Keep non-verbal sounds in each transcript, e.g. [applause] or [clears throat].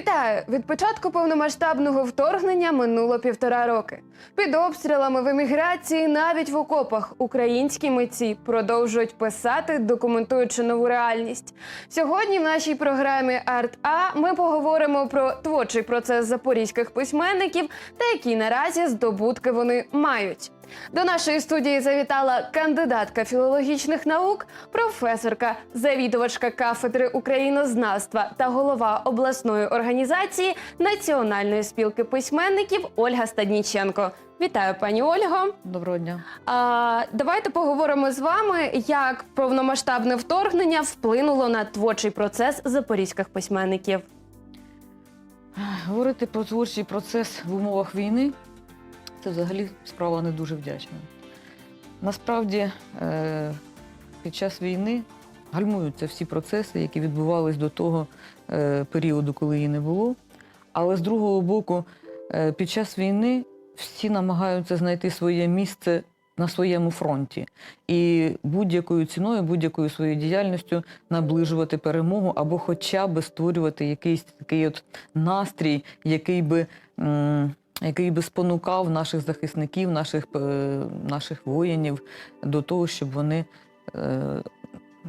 Вітаю! Від початку повномасштабного вторгнення минуло півтора роки. Під обстрілами в еміграції, навіть в окопах, українські митці продовжують писати, документуючи нову реальність. Сьогодні в нашій програмі Арт А ми поговоримо про творчий процес запорізьких письменників та які наразі здобутки вони мають. До нашої студії завітала кандидатка філологічних наук, професорка, завідувачка кафедри українознавства та голова обласної організації Національної спілки письменників Ольга Стадніченко. Вітаю, пані Ольго. Доброго дня. А, давайте поговоримо з вами, як повномасштабне вторгнення вплинуло на творчий процес запорізьких письменників. Говорити про творчий процес в умовах війни це взагалі справа не дуже вдячна. Насправді, е, під час війни гальмуються всі процеси, які відбувались до того е, періоду, коли її не було. Але з другого боку, е, під час війни всі намагаються знайти своє місце на своєму фронті і будь-якою ціною, будь-якою своєю діяльністю наближувати перемогу або хоча б створювати якийсь такий от настрій, який би. Який би спонукав наших захисників, наших, е, наших воїнів до того, щоб вони е,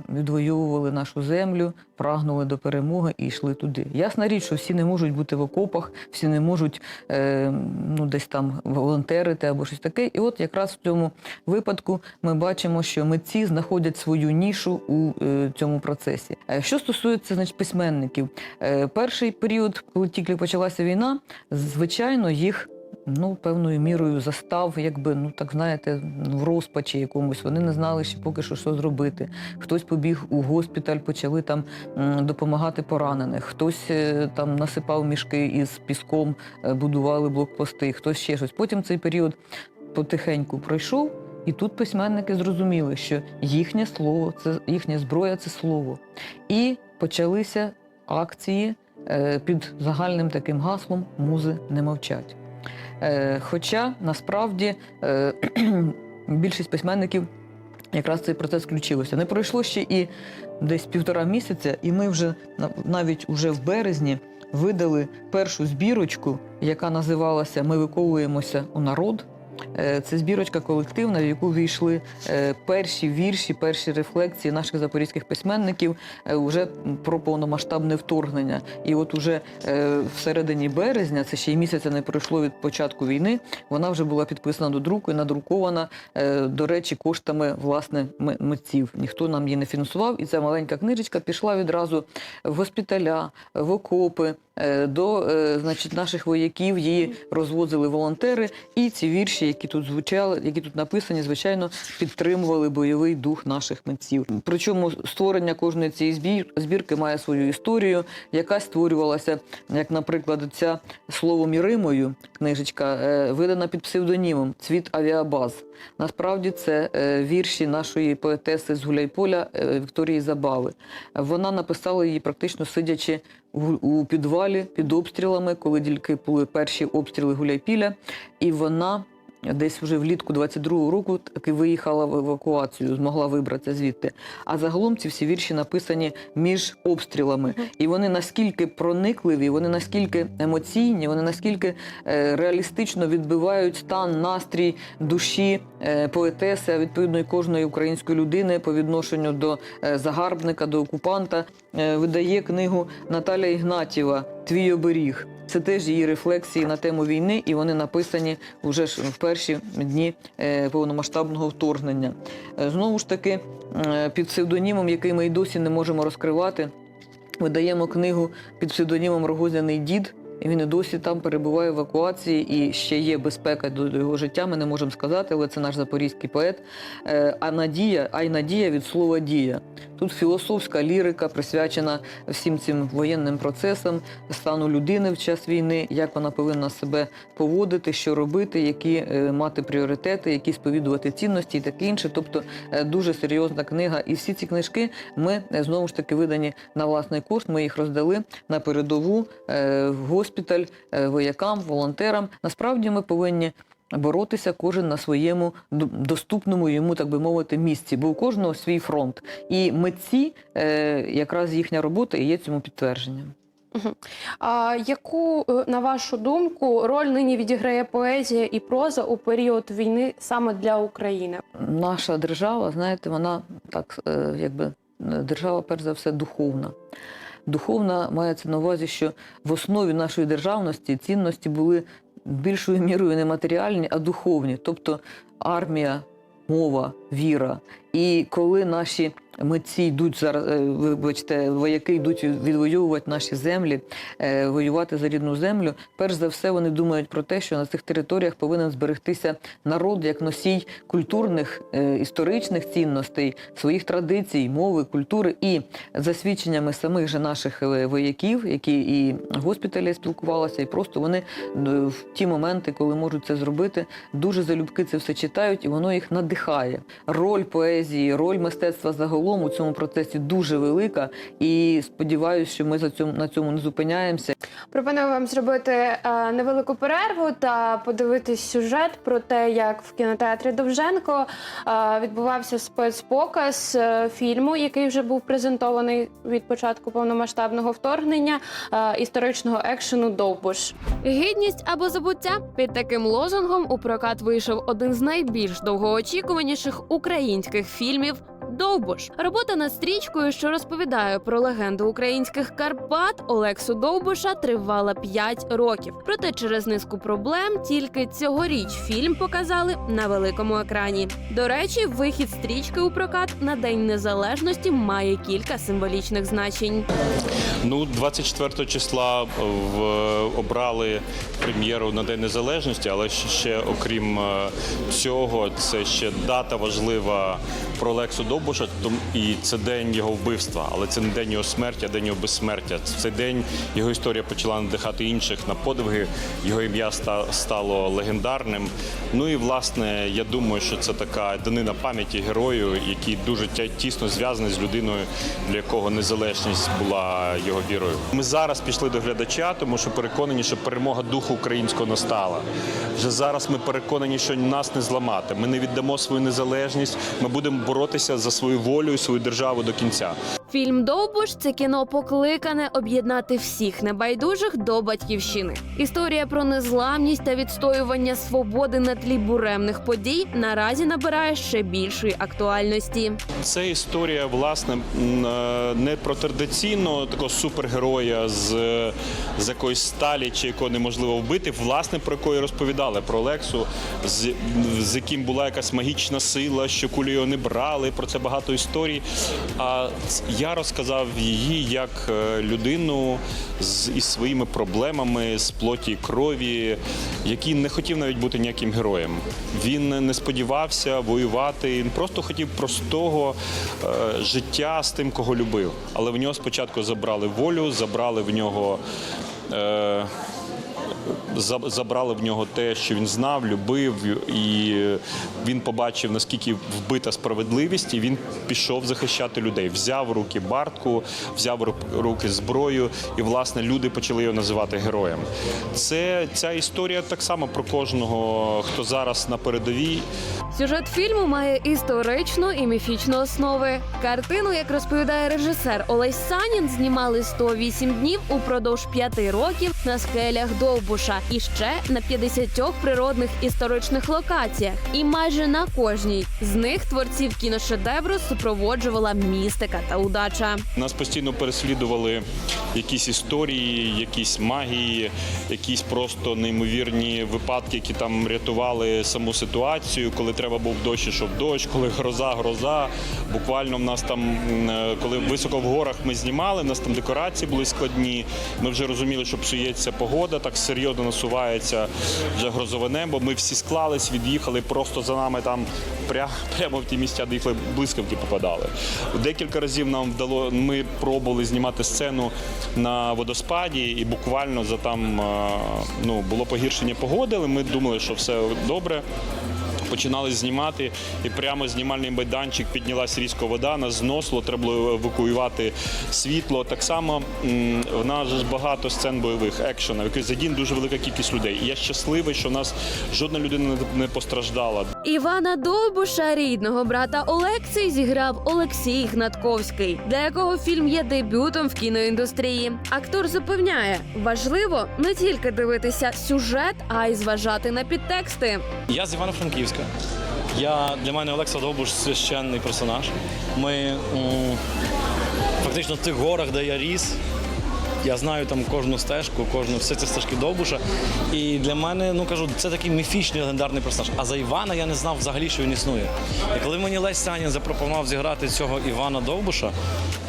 відвоювали нашу землю, прагнули до перемоги і йшли туди. Ясна річ, що всі не можуть бути в окопах, всі не можуть е, ну, десь там волонтерити або щось таке. І от якраз в цьому випадку ми бачимо, що митці знаходять свою нішу у е, цьому процесі. Е, Що стосується значить, письменників, е, перший період, коли тільки почалася війна, звичайно, їх ну, певною мірою застав, якби, ну так знаєте, в розпачі якомусь. Вони не знали ще поки що, що зробити. Хтось побіг у госпіталь, почали там допомагати поранених, хтось е, там насипав мішки із піском, е, будували блокпости, хтось ще щось. Потім цей період потихеньку пройшов. І тут письменники зрозуміли, що їхнє слово, це їхня зброя це слово. І почалися акції е, під загальним таким гаслом Музи не мовчать. Е, Хоча насправді е, [clears throat] більшість письменників якраз цей процес включилося. Не пройшло ще і десь півтора місяця, і ми вже навіть уже в березні видали першу збірочку, яка називалася Ми виковуємося у народ. Е, Це збірочка колективна, в яку війшли е, перші вірші, перші рефлексії наших запорізьких письменників е, вже про повномасштабне вторгнення. І от уже е, в середині березня, це ще й місяця не пройшло від початку війни, вона вже була підписана до друку і надрукована, е, до речі, коштами власне митців. Ніхто нам її не фінансував, і ця маленька книжечка пішла відразу в госпіталя, в окопи. Е, До е, значить, наших вояків її розвозили волонтери, і ці вірші, які тут звучали, які тут написані, звичайно, підтримували бойовий дух наших митців. Причому створення кожної цієї збір, збірки має свою історію, яка створювалася, як, наприклад, ця словом і книжечка, е, видана під псевдонімом Цвіт авіабаз. Насправді це вірші нашої поетеси з Гуляйполя Вікторії Забави. Вона написала її практично сидячи у, підвалі під обстрілами, коли тільки були перші обстріли Гуляйпіля, і вона. Десь вже влітку 22-го року таки виїхала в евакуацію, змогла вибратися звідти. А загалом ці всі вірші написані між обстрілами. І вони наскільки проникливі, вони наскільки емоційні, вони наскільки е, реалістично відбивають стан, настрій душі е, поетеси, а відповідно і кожної української людини по відношенню до е, загарбника, до окупанта. Видає книгу Наталя Ігнатєва Твій оберіг. Це теж її рефлексії на тему війни, і вони написані вже ж в перші дні е, повномасштабного вторгнення. Е, Знову ж таки, е, під псевдонімом, який ми й досі не можемо розкривати, видаємо книгу під псевдонімом Рогозяний дід. Він і досі там перебуває в евакуації, і ще є безпека до його життя. Ми не можемо сказати, але це наш запорізький поет. Е, А надія, а й надія від слова дія. Тут філософська лірика присвячена всім цим воєнним процесам, стану людини в час війни, як вона повинна себе поводити, що робити, які е, мати пріоритети, які сповідувати цінності і таке інше. Тобто е, дуже серйозна книга. І всі ці книжки ми знову ж таки видані на власний кошт. Ми їх роздали на передову в госпіталь е, воякам, волонтерам. Насправді ми повинні. Боротися кожен на своєму доступному йому, так би мовити, місці, бо у кожного свій фронт. І митці, е, якраз їхня робота і є цьому підтвердженням. А яку, е, на вашу думку, роль нині відіграє поезія і проза у період війни саме для України? Наша держава, знаєте, вона так, якби держава, перш за все, духовна. Духовна мається на увазі, що в основі нашої державності цінності були більшою мірою не матеріальні, а духовні, тобто армія, мова, віра. І коли наші митці йдуть зараз, е, вибачте, вояки йдуть відвоювати наші землі, е, воювати за рідну землю, перш за все вони думають про те, що на цих територіях повинен зберегтися народ як носій культурних е, історичних цінностей, своїх традицій, мови, культури і за свідченнями самих же наших вояків, які і в госпіталі спілкувалися, і просто вони в ті моменти, коли можуть це зробити, дуже залюбки це все читають, і воно їх надихає. Роль поезії, роль мистецтва загалом у цьому процесі дуже велика. І сподіваюся, що ми за цьому на цьому не зупиняємося. Пропоную вам зробити е, невелику перерву та подивитись сюжет про те, як в кінотеатрі Довженко е, відбувався спецпоказ е, фільму, який вже був презентований від початку повномасштабного вторгнення е, історичного екшену Довбуш. Гідність або забуття під таким лозунгом у прокат вийшов один з найбільш довгоочікуваніших українських фільмів. Довбуш робота над стрічкою, що розповідає про легенду українських Карпат Олексу Довбуша, тривала 5 років. Проте через низку проблем тільки цьогоріч фільм показали на великому екрані. До речі, вихід стрічки у прокат на День Незалежності має кілька символічних значень. Ну, 24 числа в, обрали прем'єру на День Незалежності, але ще- ще окрім е, цього, це ще дата важлива про Олексу Довбуша, том- і це день його вбивства, але це не день його смерті, а день його безсмертя. В цей день його історія почала надихати інших на подвиги. Його ім'я стало легендарним. Ну і власне, я думаю, що це така данина пам'яті герою, який дуже тісно зв'язаний з людиною, для якого незалежність була його вірою. Ми зараз пішли до глядача, тому що переконані, що перемога духу українського настала. Вже зараз ми переконані, що нас не зламати. Ми не віддамо свою незалежність. Ми будемо боротися за свою волю і свою державу до кінця. Фільм Довбуш це кіно покликане об'єднати всіх небайдужих до батьківщини. Історія про незламність та відстоювання свободи на тлі буремних подій наразі набирає ще більшої актуальності. Це історія, власне, е, не про традиційного такого супергероя з, з якоїсь сталі чи якого неможливо вбити, власне, про якої розповідали про Олексу, з, з яким була якась магічна сила, що кулі його не брали. Про це багато історій. А я розказав її як е, людину з із своїми проблемами з плоті крові, який не хотів навіть бути ніяким героєм. Він не сподівався воювати. Він просто хотів простого е, життя з тим, кого любив. Але в нього спочатку забрали волю, забрали в нього. Е, забрали в нього те, що він знав, любив, і він побачив, наскільки вбита справедливість, і він пішов захищати людей. Взяв руки бартку, взяв руки зброю, і власне люди почали його називати героєм. Це ця історія так само про кожного, хто зараз на передовій. Сюжет фільму має історичну і міфічну основи. Картину, як розповідає режисер Олесь Санін, знімали 108 днів упродовж п'яти років на скелях Довбуша і ще на 50 природних історичних локаціях. І майже на кожній з них творців кіношедевру супроводжувала містика та удача. Нас постійно переслідували якісь історії, якісь магії, якісь просто неймовірні випадки, які там рятували саму ситуацію. Коли треба був дощ, ішов дощ, коли гроза, гроза. Буквально в нас там, е, коли високо в горах ми знімали, в нас там декорації були складні. Ми вже розуміли, що псується погода, так серйозно насувається вже грозове небо. Ми всі склались, від'їхали просто за нами там пря- прямо в ті місця, де їхали блискавки попадали. Декілька разів нам вдало, ми пробували знімати сцену на водоспаді, і буквально за там е, ну, було погіршення погоди, але ми думали, що все добре. Починали знімати, і прямо знімальний майданчик піднялась різко вода, нас зносило, треба було евакуювати світло. Так само в нас багато сцен бойових, екшенів, якось задіяна дуже велика кількість людей. І я щасливий, що в нас жодна людина не- не постраждала. Івана Довбуша, рідного брата Олексій, зіграв Олексій Гнатковський, для якого фільм є дебютом в кіноіндустрії. Актор запевняє, важливо не тільки дивитися сюжет, а й зважати на підтексти. Я з Івано-Франківська. Я для мене Олекса Довбуш священний персонаж. Ми м, фактично в тих горах, де я ріс. Я знаю там кожну стежку, кожну все ці стежки Довбуша. І для мене, ну кажу, це такий міфічний легендарний персонаж. А за Івана я не знав взагалі, що він існує. І коли мені Лесь Санін запропонував зіграти цього Івана Довбуша,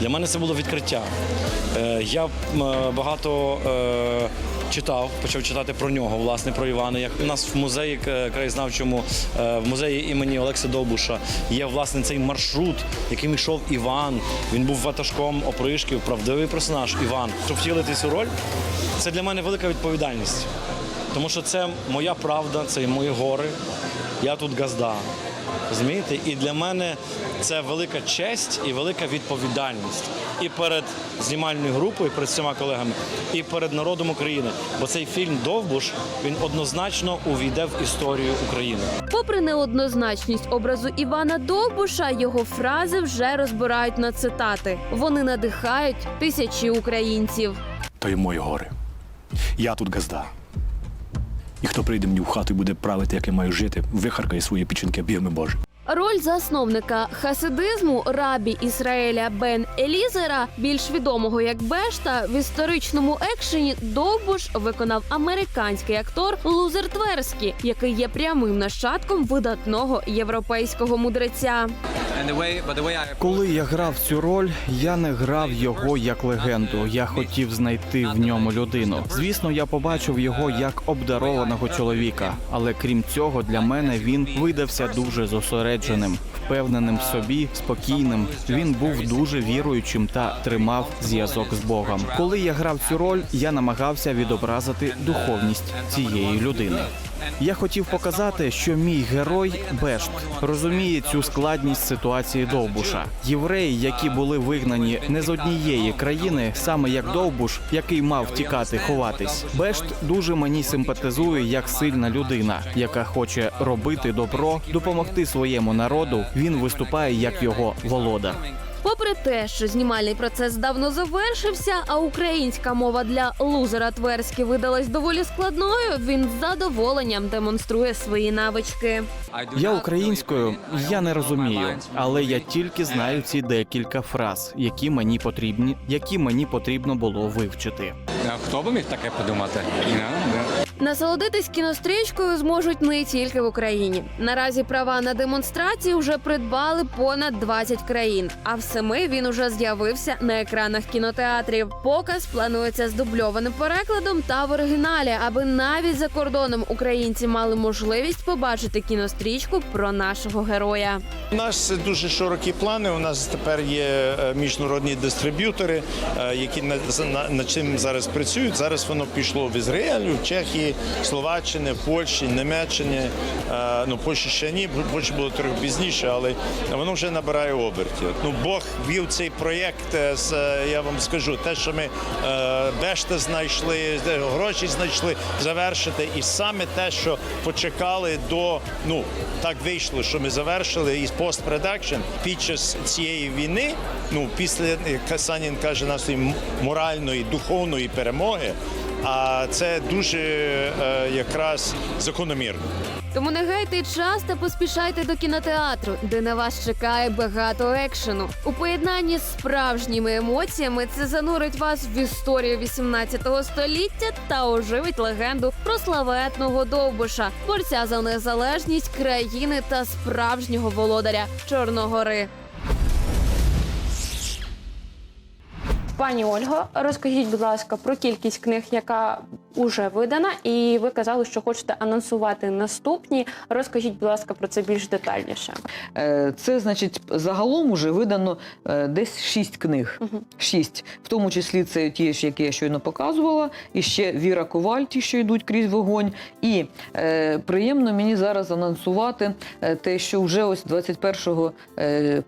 для мене це було відкриття. Е, я м, багато. Е, читав, почав читати про нього, власне, про Івана. Як у нас в музеї е, краєзнавчому, е, в музеї імені Олекса Довбуша є власне цей маршрут, яким йшов Іван. Він був ватажком опришків, правдивий персонаж Іван. Щоб втілити цю роль, це для мене велика відповідальність. Тому що це моя правда, це мої гори. Я тут газда. Розумієте? І для мене це велика честь і велика відповідальність. І перед знімальною групою, і перед всіма колегами, і перед народом України. Бо цей фільм Довбуш він однозначно увійде в історію України. Попри неоднозначність образу Івана Довбуша, його фрази вже розбирають на цитати. Вони надихають тисячі українців. то й мої гори. Я тут газда. І хто прийде мені в хату і буде правити, як я маю жити, вихаркає свої печінки бігми Боже. Роль засновника хасидизму рабі Ісраеля Бен Елізера, більш відомого як Бешта, в історичному екшені Довбуш виконав американський актор Лузер Тверський, який є прямим нащадком видатного європейського мудреця. Коли я грав цю роль, я не грав його як легенду. Я хотів знайти в ньому людину. Звісно, я побачив його як обдарованого чоловіка, але крім цього, для мене він видався дуже зосередженим, впевненим в собі, спокійним. Він був дуже віруючим та тримав зв'язок з Богом. Коли я грав цю роль, я намагався відобразити духовність цієї людини. Я хотів показати, що мій герой Бешт розуміє цю складність ситуації Довбуша. Євреї, які були вигнані не з однієї країни, саме як Довбуш, який мав тікати, ховатись. Бешт дуже мені симпатизує як сильна людина, яка хоче робити добро, допомогти своєму народу. Він виступає як його володар. Попри те, що знімальний процес давно завершився, а українська мова для лузера Тверськи видалась доволі складною, він з задоволенням демонструє свої навички. Я українською я не розумію, але я тільки знаю ці декілька фраз, які мені потрібні, які мені потрібно було вивчити. Хто би міг таке подумати? Насолодитись кінострічкою зможуть не тільки в Україні. Наразі права на демонстрації вже придбали понад 20 країн. А в семи він уже з'явився на екранах кінотеатрів. Показ планується з дубльованим перекладом та в оригіналі, аби навіть за кордоном українці мали можливість побачити кінострічку про нашого героя. У нас дуже широкі плани. У нас тепер є е, міжнародні дистриб'ютори, е, які на- чим зараз працюють. Зараз воно пішло в Ізраїлю, в Чехії, Словаччині, Польщі, Німеччині. Е, Ну, Польщі ще ні, Польща було трохи пізніше, але воно вже набирає обертів. Ну, Бог вів цей проєкт. е, е, Я вам скажу, те, що ми бешти знайшли, гроші знайшли завершити, і саме те, що почекали до ну так вийшло, що ми завершили із постпродакшн під час цієї війни. Ну після як Санін каже нашої моральної духовної перемоги. А це дуже е, якраз закономірно. Тому не гайте час та поспішайте до кінотеатру, де на вас чекає багато екшену. У поєднанні з справжніми емоціями це занурить вас в історію 18 століття та оживить легенду про славетного довбуша, борця за незалежність країни та справжнього володаря Чорногори. Пані Ольго, розкажіть, будь ласка, про кількість книг, яка уже видана, і ви казали, що хочете анонсувати наступні. Розкажіть, будь ласка, про це більш детальніше. Е, Це значить загалом уже видано е, десь шість книг. Шість, в тому числі це ті, які я щойно показувала, і ще Віра Коваль, ті, що йдуть крізь вогонь. І е, приємно мені зараз анонсувати е, те, що вже ось 21 е,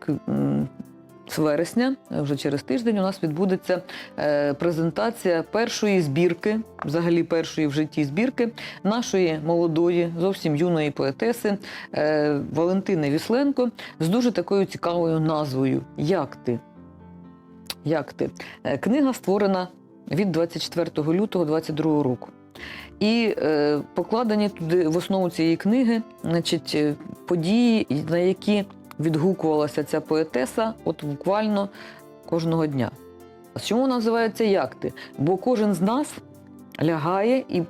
вересня, е, вже через тиждень, у нас відбудеться е, презентація першої збірки, взагалі першої в житті збірки нашої молодої, зовсім юної поетеси е, Валентини Вісленко з дуже такою цікавою назвою Як ти? Як ти? Е, Книга створена від 24 лютого 22 року. І е, покладені туди в основу цієї книги значить, події, на які відгукувалася ця поетеса, от буквально кожного дня. Чому вона називається Як ти? Бо кожен з нас лягає і,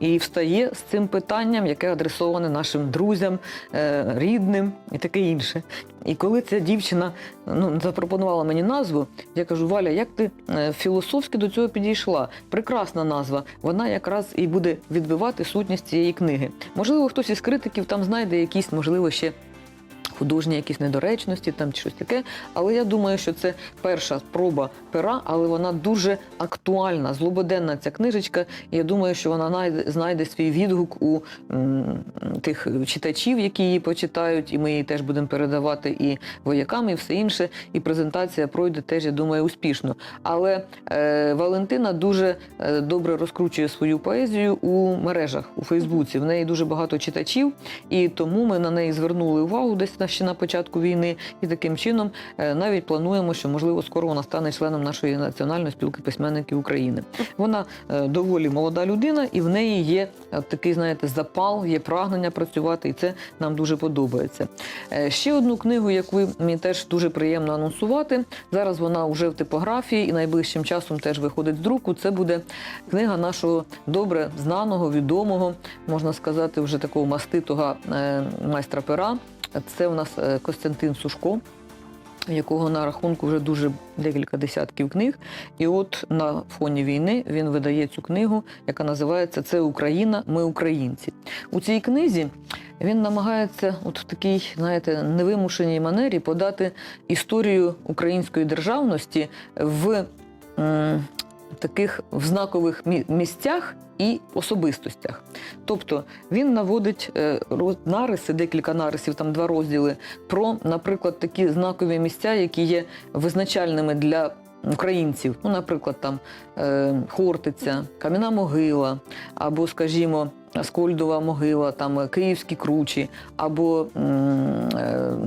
і встає з цим питанням, яке адресоване нашим друзям, е, рідним і таке інше. І коли ця дівчина ну, запропонувала мені назву, я кажу: Валя, як ти е, філософськи до цього підійшла? Прекрасна назва. Вона якраз і буде відбивати сутність цієї книги. Можливо, хтось із критиків там знайде якісь, можливо, ще. Художні якісь недоречності там чи щось таке, але я думаю, що це перша спроба пера, але вона дуже актуальна, злободенна ця книжечка. І я думаю, що вона знайде, свій відгук у тих читачів, які її почитають, і ми її теж будемо передавати і воякам, і все інше. І презентація пройде теж, я думаю, успішно. Але е, Валентина дуже е, добре розкручує свою поезію у мережах у Фейсбуці. В неї дуже багато читачів, і тому ми на неї звернули увагу десь на ще на початку війни. І таким чином е, навіть плануємо, що можливо скоро вона стане членом нашої національної спілки письменників України. Вона е, доволі молода людина, і в неї є е, такий, знаєте, запал, є прагнення працювати, і це нам дуже подобається. Ще одну книгу, яку мені теж дуже приємно анонсувати. Зараз вона вже в типографії і найближчим часом теж виходить з друку. Це буде книга нашого добре знаного, відомого, можна сказати, вже такого маститого майстра пера. Це у нас е, Костянтин Сушко. Якого на рахунку вже дуже декілька десятків книг, і от на фоні війни він видає цю книгу, яка називається Це Україна, ми українці. У цій книзі він намагається, от в такій, знаєте, невимушеній манері подати історію української державності в таких в знакових місцях і особистостях. Тобто він наводить е, нариси, декілька нарисів, там два розділи, про, наприклад, такі знакові місця, які є визначальними для українців. Ну, наприклад, там е, Хортиця, Кам'яна могила, або, скажімо, Скольдова могила, там е, Київські кручі, або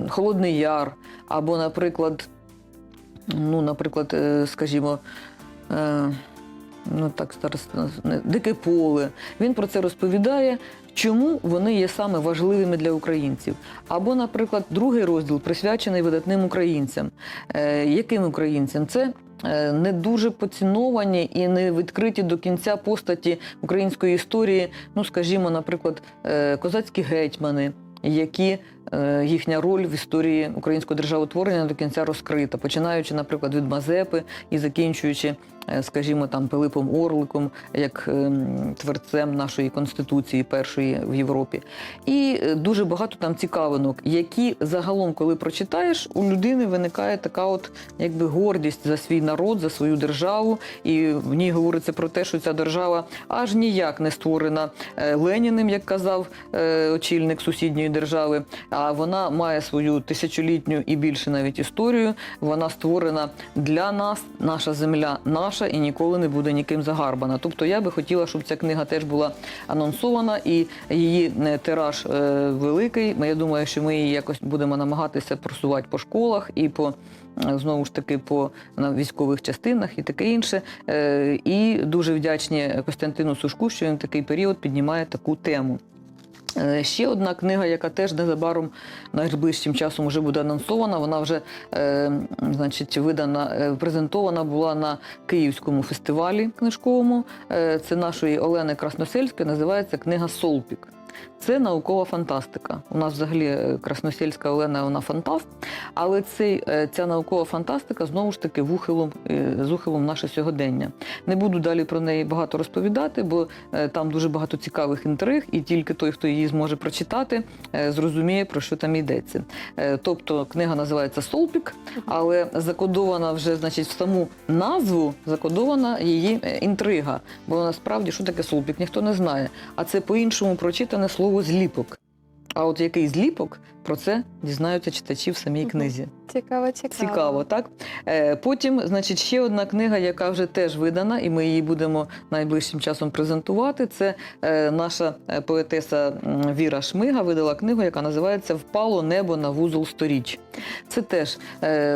Холодний Яр, або, наприклад, ну, наприклад, скажімо, ну так дике поле. Він про це розповідає. Чому вони є саме важливими для українців? Або, наприклад, другий розділ присвячений видатним українцям. Е, яким українцям? Це е, не дуже поціновані і не відкриті до кінця постаті української історії. Ну, скажімо, наприклад, е, козацькі гетьмани, які е, їхня роль в історії українського державотворення до кінця розкрита, починаючи, наприклад, від Мазепи і закінчуючи, е, скажімо, там Пилипом Орликом, як ем, творцем нашої конституції, першої в Європі. І е, дуже багато там цікавинок, які загалом, коли прочитаєш, у людини виникає така, от якби гордість за свій народ, за свою державу. І в ній говориться про те, що ця держава аж ніяк не створена е, Леніним, як казав е, очільник сусідньої держави. А вона має свою тисячолітню і більше навіть історію. Вона створена для нас, наша земля наша і ніколи не буде ніким загарбана. Тобто я би хотіла, щоб ця книга теж була анонсована і її е, тираж е, великий. Я думаю, що ми її якось будемо намагатися просувати по школах і по. е, Знову ж таки, по на військових частинах і таке інше. І дуже вдячні Костянтину Сушку, що він в такий період піднімає таку тему. Е, Ще одна книга, яка теж незабаром найближчим часом вже буде анонсована. Вона вже е, значить, видана, е, презентована була на Київському фестивалі книжковому. Е, це нашої Олени Красносельської, називається книга Солпік. Це наукова фантастика. У нас взагалі е, Красносільська Олена вона фантаст, але цей, е, ця наукова фантастика знову ж таки в ухилом, е, з ухилом наше сьогодення. Не буду далі про неї багато розповідати, бо там дуже багато цікавих інтриг, і тільки той, хто її зможе прочитати, зрозуміє, про що там йдеться. Тобто книга називається Солпік, але закодована вже, значить, в саму назву закодована її інтрига. Бо насправді що таке Солпік, ніхто не знає. А це по-іншому прочитане слово зліпок. А от який зліпок, про це дізнаються читачі в самій книзі. Цікаво, цікаво. Цікаво, так? Е, Потім, значить, ще одна книга, яка вже теж видана, і ми її будемо найближчим часом презентувати. Це е, наша е, поетеса Віра Шмига видала книгу, яка називається Впало небо на вузол сторіч. Це теж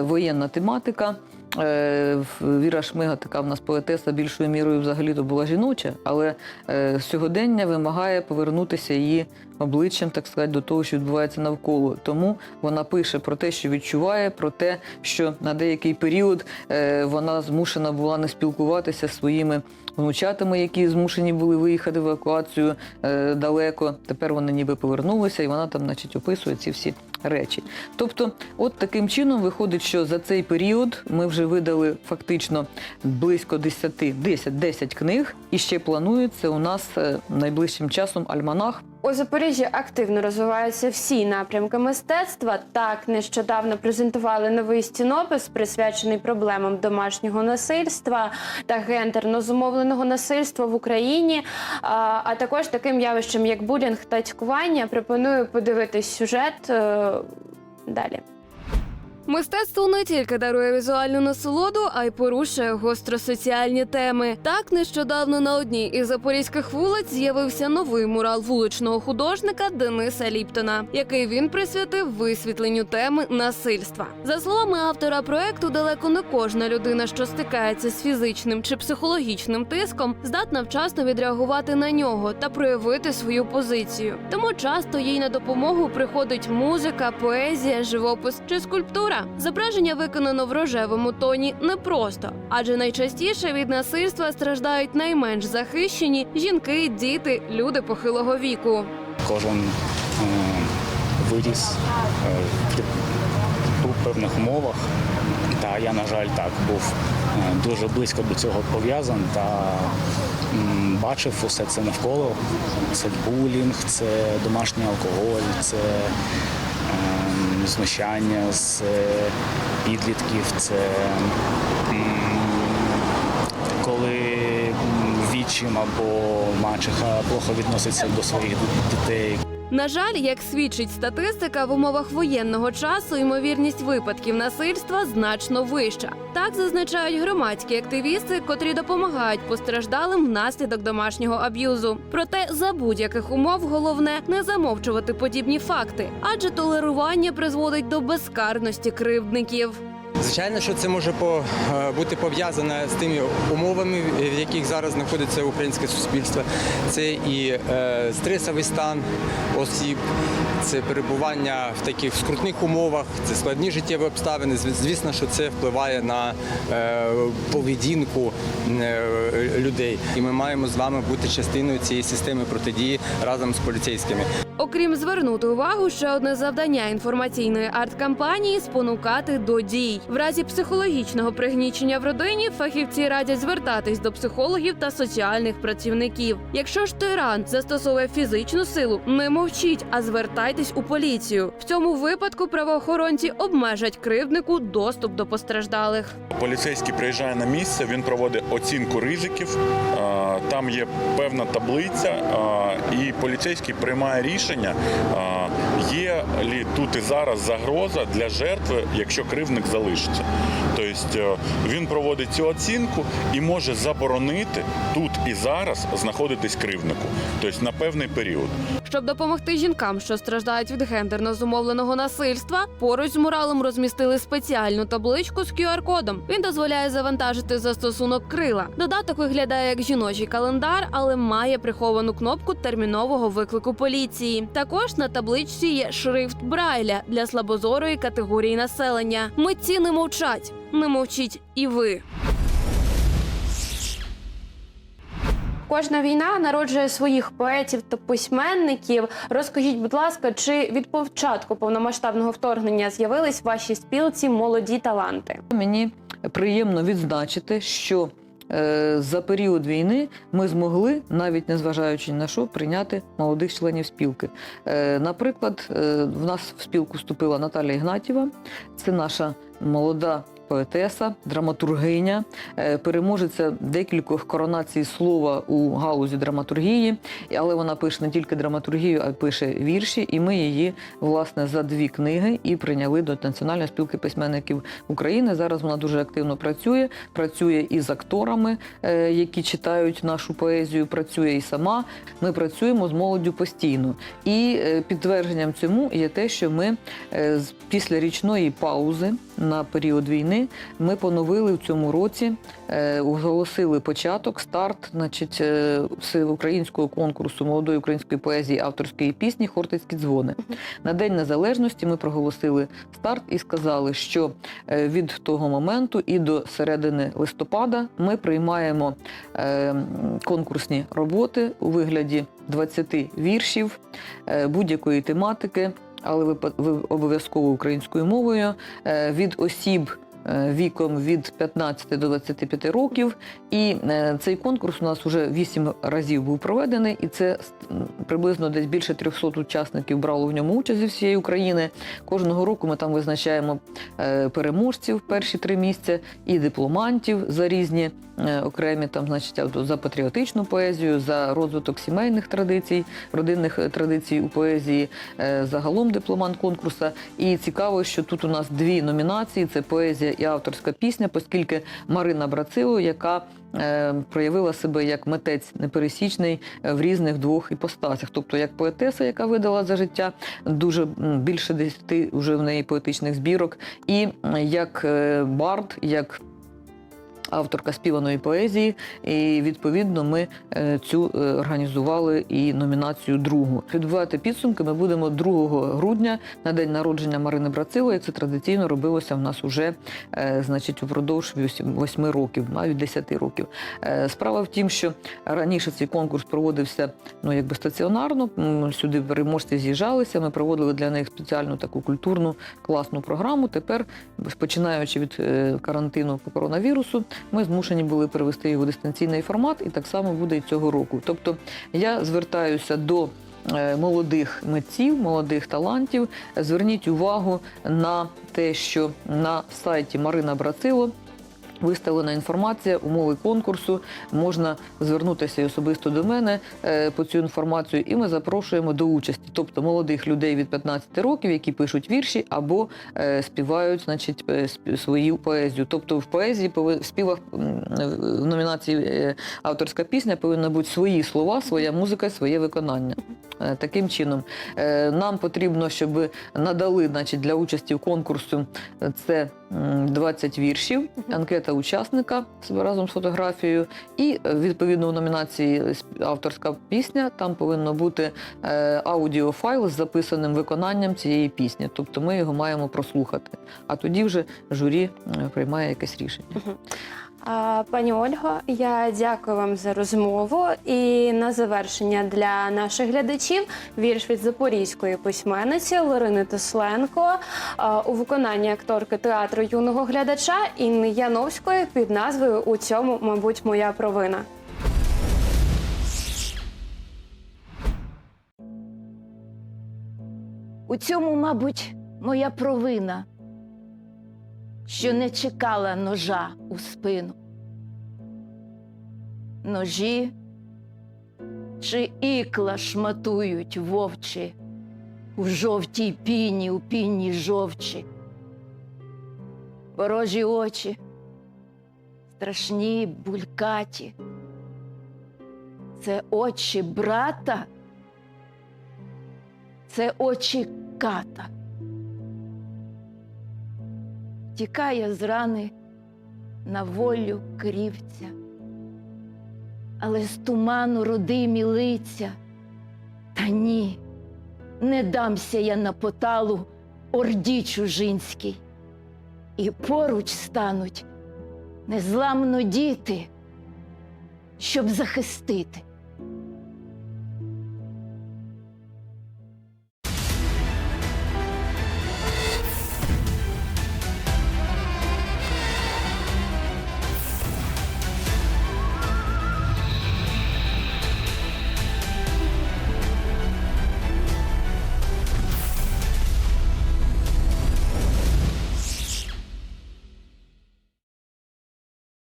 воєнна тематика. Е, Віра Шмига, така в нас поетеса, більшою мірою взагалі то була жіноча, але е, сьогодення вимагає повернутися її обличчям, так сказати, до того, що відбувається навколо. Тому вона пише про те, що відчуває, про те, що на деякий період е, вона змушена була не спілкуватися зі своїми внучатами, які змушені були виїхати в евакуацію далеко. Тепер вони ніби повернулися, і вона там, значить, описує ці всі речі. Тобто, от таким чином виходить, що за цей період ми вже видали фактично близько 10, 10, 10 книг, і ще планується у нас е, найближчим часом альманах У Запоріжжі активно розвиваються всі напрямки мистецтва. Так, нещодавно презентували новий стінопис, присвячений проблемам домашнього насильства та гендерно зумовленого насильства в Україні, а, а також таким явищем, як булінг та цькування. Пропоную подивитись сюжет е, далі. Мистецтво не тільки дарує візуальну насолоду, а й порушує гостросоціальні теми. Так нещодавно на одній із запорізьких вулиць з'явився новий мурал вуличного художника Дениса Ліптона, який він присвятив висвітленню теми насильства. За словами автора проекту, далеко не кожна людина, що стикається з фізичним чи психологічним тиском, здатна вчасно відреагувати на нього та проявити свою позицію. Тому часто їй на допомогу приходить музика, поезія, живопис чи скульптура. Зображення виконано в рожевому тоні непросто, адже найчастіше від насильства страждають найменш захищені жінки, діти, люди похилого віку. кожен е, виріс е, у певних умовах. Та я, на жаль, так був е, дуже близько до цього пов'язаний та бачив усе це навколо. Це булінг, це домашній алкоголь, це знущання з е, підлітків, це коли вічим або мачеха плохо відноситься до своїх дітей, На жаль, як свідчить статистика, в умовах воєнного часу ймовірність випадків насильства значно вища. Так зазначають громадські активісти, котрі допомагають постраждалим внаслідок домашнього аб'юзу. Проте за будь-яких умов головне не замовчувати подібні факти, адже толерування призводить до безкарності кривдників. Звичайно, що це може е, бути пов'язане з тими умовами, в яких зараз знаходиться українське суспільство. Це і е, стресовий стан осіб, це перебування в таких скрутних умовах, це складні життєві обставини. Звісно, що це впливає на е, поведінку людей. І ми маємо з вами бути частиною цієї системи протидії разом з поліцейськими. Окрім звернути увагу, ще одне завдання інформаційної арт-кампанії спонукати до дій. В разі психологічного пригнічення в родині фахівці радять звертатись до психологів та соціальних працівників. Якщо ж тиран застосовує фізичну силу, не мовчіть, а звертайтесь у поліцію. В цьому випадку правоохоронці обмежать кривднику доступ до постраждалих. Поліцейський приїжджає на місце, він проводить оцінку ризиків. Там є певна таблиця, і поліцейський приймає рішення, є лі тут і зараз загроза для жертви, якщо кривник залишиться. Тобто е, він проводить цю оцінку і може заборонити тут і зараз знаходитись кривнику, тобто на певний період. Щоб допомогти жінкам, що страждають від гендерно зумовленого насильства, поруч з муралом розмістили спеціальну табличку з QR-кодом. Він дозволяє завантажити застосунок крила. Додаток виглядає як жіночий календар, але має приховану кнопку термінового виклику поліції. Також на табличці є шрифт Брайля для слабозорої категорії населення. Митці не мовчать, не мовчіть і ви. кожна війна народжує своїх поетів та письменників. Розкажіть, будь ласка, чи від початку повномасштабного вторгнення з'явились в вашій спілці молоді таланти? Мені приємно відзначити, що за період війни ми змогли, навіть незважаючи на що, прийняти молодих членів спілки. Е, наприклад, е, в нас в спілку вступила Наталія Ігнатіва, це наша молода. Поетеса, драматургиня, е, переможеця декількох коронацій слова у галузі драматургії, але вона пише не тільки драматургію, а й пише вірші. І ми її власне за дві книги і прийняли до Національної спілки письменників України. Зараз вона дуже активно працює. Працює і з акторами, е, які читають нашу поезію. Працює і сама. Ми працюємо з молоддю постійно. І е, підтвердженням цьому є те, що ми після річної паузи на період війни ми поновили в цьому році, е, оголосили початок, старт, значить, всеукраїнського конкурсу молодої української поезії авторської пісні Хортицькі дзвони. На День Незалежності ми проголосили старт і сказали, що е, від того моменту і до середини листопада ми приймаємо е, конкурсні роботи у вигляді 20 віршів будь-якої тематики, але ви- обов'язково українською мовою е, від осіб. е, Віком від 15 до 25 років, і е, цей конкурс у нас вже 8 разів був проведений, і це приблизно десь більше 300 учасників брало в ньому участь зі всієї України. Кожного року ми там визначаємо переможців перші три місця і дипломантів за різні окремі там, значить, за патріотичну поезію, за розвиток сімейних традицій, родинних е, традицій у поезії, е, загалом дипломант конкурсу. І цікаво, що тут у нас дві номінації: це поезія і авторська пісня, оскільки Марина Брацило, яка е, проявила себе як митець непересічний е, в різних двох іпостасях, тобто як поетеса, яка видала за життя дуже більше десяти вже в неї поетичних збірок, і як е, бард, як авторка співаної поезії, і відповідно ми е, цю е, організували і номінацію другу. Підбивати підсумки ми будемо 2 грудня на день народження Марини Брацило, це традиційно робилося в нас уже е, значить упродовж 8 років, навіть 10 років. Справа в тім, що раніше цей конкурс проводився ну якби стаціонарно. Сюди переможці з'їжджалися. Ми проводили для них спеціальну таку культурну класну програму. Тепер, починаючи від карантину коронавірусу, ми змушені були перевести його в дистанційний формат, і так само буде і цього року. Тобто я звертаюся до е, молодих митців, молодих талантів. Зверніть увагу на те, що на сайті Марина Брацило Виставлена інформація, умови конкурсу. Можна звернутися і особисто до мене е, по цю інформацію, і ми запрошуємо до участі, тобто молодих людей від 15 років, які пишуть вірші або е, співають, значить, е, свою поезію. Тобто в поезії в співах в номінації авторська пісня повинна бути свої слова, своя музика, своє виконання. Таким чином, нам потрібно, щоб надали значить, для участі в конкурсу це м, 20 віршів, анкета учасника разом з фотографією, і е, відповідно у номінації авторська пісня там повинно бути е, аудіофайл з записаним виконанням цієї пісні. Тобто ми його маємо прослухати. А тоді вже журі е, приймає якесь рішення. Пані Ольго, я дякую вам за розмову. І на завершення для наших глядачів вірш від запорізької письменниці Лорини Тесленко у виконанні акторки театру юного глядача Інни Яновської під назвою У цьому, мабуть, моя провина. У цьому, мабуть, моя провина, що не чекала ножа у спину. Ножі чи ікла шматують вовчі у жовтій піні, у пінні жовчі. Ворожі очі, страшні булькаті. Це очі брата це очі ката. Тікає з рани на волю крівця, але з туману родимі лиця. Та ні, не дамся я на поталу орді чужинській, і поруч стануть незламно діти, щоб захистити.